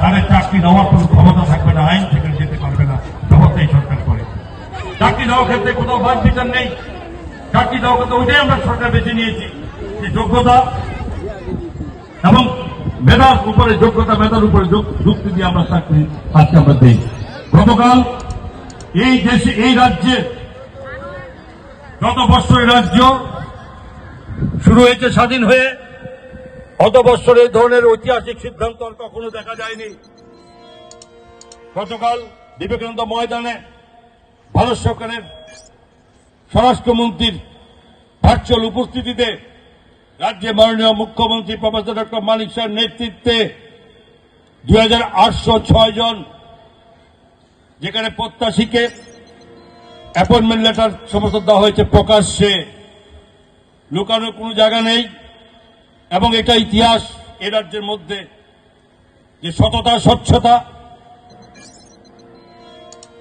তাদের চাকরি দেওয়ার কোনো ক্ষমতা থাকবে না, আইন থেকে যেতে পারবে না ব্যবস্থা এই সরকার করে। চাকরি দেওয়ার ক্ষেত্রে কোথাও বাদ বিচার নেই। চাকরি দেওয়ার ক্ষেত্রে ওইটাই আমরা সরকার বেছে নিয়েছি, যে যোগ্যতা এবং মেধার উপরে যোগ্যতা, মেধার উপরে যুক্তি দিয়ে আমরা চাকরি আজকে আমরা দিই। গতকাল এই দেশে, এই রাজ্যে গত বছরের রাজ্য শুরু হয়েছে, স্বাধীন হয়ে গত বছর এই ধরনের ঐতিহাসিক সিদ্ধান্ত আর কখনো দেখা যায়নি। গতকাল বিবেকানন্দ ময়দানে ভারত সরকারের স্বরাষ্ট্রমন্ত্রীর ভার্চুয়াল উপস্থিতিতে রাজ্যে মাননীয় মুখ্যমন্ত্রী প্রফেসর ডক্টর মানিক শাহের নেতৃত্বে দুই হাজার আটশো ছয় জন, যেখানে প্রত্যাশীকে অ্যাপয়েন্টমেন্ট লেটার সমস্ত দেওয়া হয়েছে প্রকাশ্যে। লুকানোর কোনো জায়গা নেই। এবং এটা ইতিহাস, এ রাজ্যের মধ্যে যে সততা, স্বচ্ছতা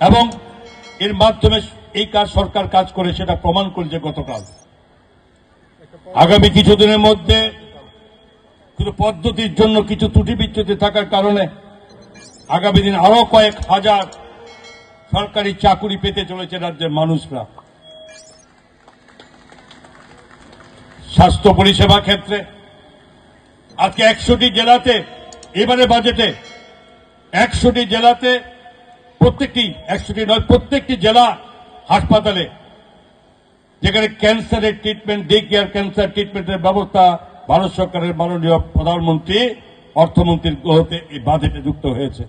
এবং এর মাধ্যমে এই কাজ সরকার কাজ করে, সেটা প্রমাণ করেছে গতকাল। আগামী কিছুদিনের মধ্যে শুধু পদ্ধতির জন্য কিছু ত্রুটি বিচ্যুতি থাকার কারণে আগামী দিন আরও কয়েক হাজার সরকারি চাকুরি পেতে চলেছে রাজ্যের মানুষরা। স্বাস্থ্য পরিষেবা ক্ষেত্রে আজকে একশোটি জেলাতে, এবারে বাজেটে একশোটি জেলাতে প্রত্যেকটি, একশোটি নয়, প্রত্যেকটি জেলা হাসপাতালে যেখানে ক্যান্সারের ট্রিটমেন্ট, ডে কেয়ার ক্যান্সার ট্রিটমেন্টের ব্যবস্থা ভারত সরকারের মাননীয় প্রধানমন্ত্রী, অর্থমন্ত্রীর গ্রহতে এই বাজেটে যুক্ত হয়েছে।